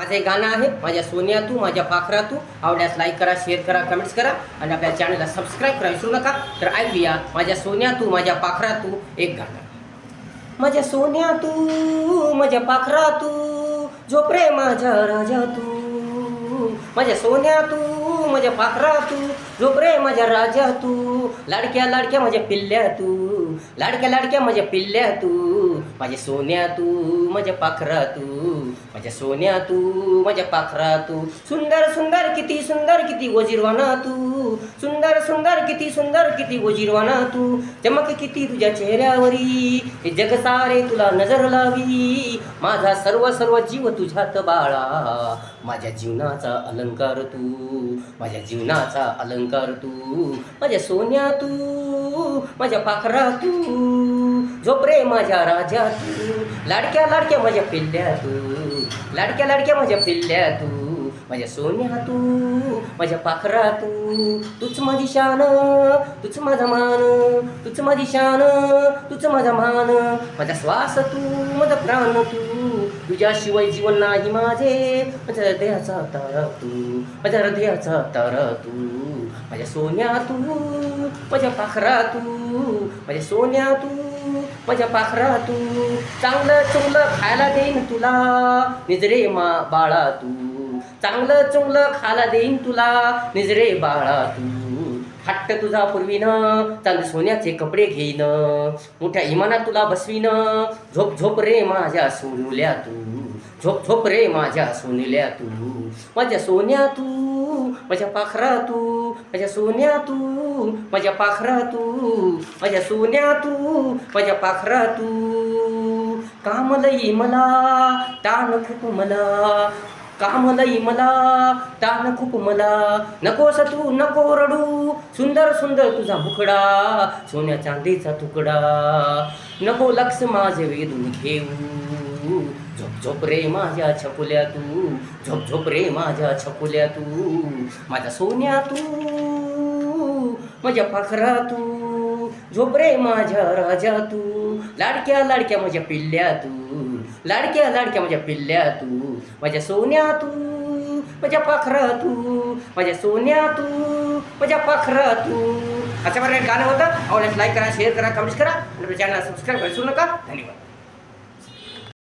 माझं एक गाणं आहे माझ्या सोन्या तू माझ्या पाखरा तू आवडल्यास लाईक करा शेअर करा कमेंट्स करा. आणि आपल्या चॅनलला सबस्क्राईब करा विसरू नका. तर ऐकूया माझ्या सोन्या तू माझ्या पाखरा तू एक गाणं. माझ्या सोन्या तू माझ्या पाखरा तू झोपरे माझ्या राजा तू माझ्या सोन्या तू माझ्या पाखरा तू झोपरे माझ्या राजा तू लाडक्या लाडक्या माझ्या पिल्ल्या तू लाडक्या लाडक्या माझ्या पिल्ल्या तू माझ्या सोन्या तू माझ्या पाखरा तू माझ्या सोन्या तू माझ्या पाखरा तू. सुंदर सुंदर किती सुंदर किती वजीरवाना तू. सुंदर सुंदर किती सुंदर किती वजीरवाना तू. चमक किती तुझ्या चेहऱ्यावरी हे जग सारे तुला नजर लावी. माझा सर्व सर्व जीव तुझ्यात बाळा. माझ्या जीवनाचा अलंकार तू माझ्या जीवनाचा अलंकार तू माझ्या सोन्या तू माझ्या पाखरा तू झोप रे माझ्या राजा तू लाडक्या लाडक्या माझ्या पिल्ल्या तू लाडक्या लाडक्या माझ्या पिल्ल्या तू. माझ्या सोन्या तू माझ्या पाखरा तू तूच माझी शान तूच माझा मान तूच माझी शान तूच माझा मान माझा श्वास तू माझा प्राण तू तुझ्याशिवाय जीवन नाही माझे माझ्या हृदयाचा तारा तू माझ्या हृदयाचा तारा तू माझ्या सोन्या तू माझ्या पाखरा तू माझ्या सोन्या तू माझ्या पाखरा तू चांगलं चुंगलं खायला देईन तुला निजरे मा बाळा तू. चांगलं चुंगलं खायला देईन तुला. निजरे बाळा तू. हट्ट तुझा पूर्वीनं. चांगले सोन्याचे कपडे घेईन. मोठ्या इमानात तुला बसवीन. झोप झोप रे माझ्या सोनुल्या तू. झोप झोप रे माझ्या सोनुल्या तू. माझ्या सोन्या तू. माझ्या पाखरा तू. माझ्या सोन्या तू. माझ्या पाखरा तू. माझ्या सोन्या तू. माझ्या पाखरा तू. कामलई मला ताण खूप मला. कामलई मला? तान खूप मला. नकोस तू नको रडू. सुंदर सुंदर तुझा बुकडा सोन्या चांदीचा तुकडा. नको लक्ष माझे वेधून घेऊ. झोप झोप रे माझ्या छकुल्या तू. झोप झोप रे माझ्या छकुल्या तू. माझ्या सोन्या तू. माझ्या पाखरा तू. झोप रे माझ्या राजा तू. लाडक्या लाडक्या माझ्या पिल्ल्या तू. लाडक्या लाडक्या माझ्या पिल्ल्या तू माझ्या सोन्या तू माझ्या पाखरा तू माझ्या सोन्या तू माझ्या पाखरा तू अशा प्रकारे गाणं होतं. आवडल्यास लाईक करा शेअर करा कमेंट करा. आणि चॅनलला सबस्क्राईब करू नका. धन्यवाद.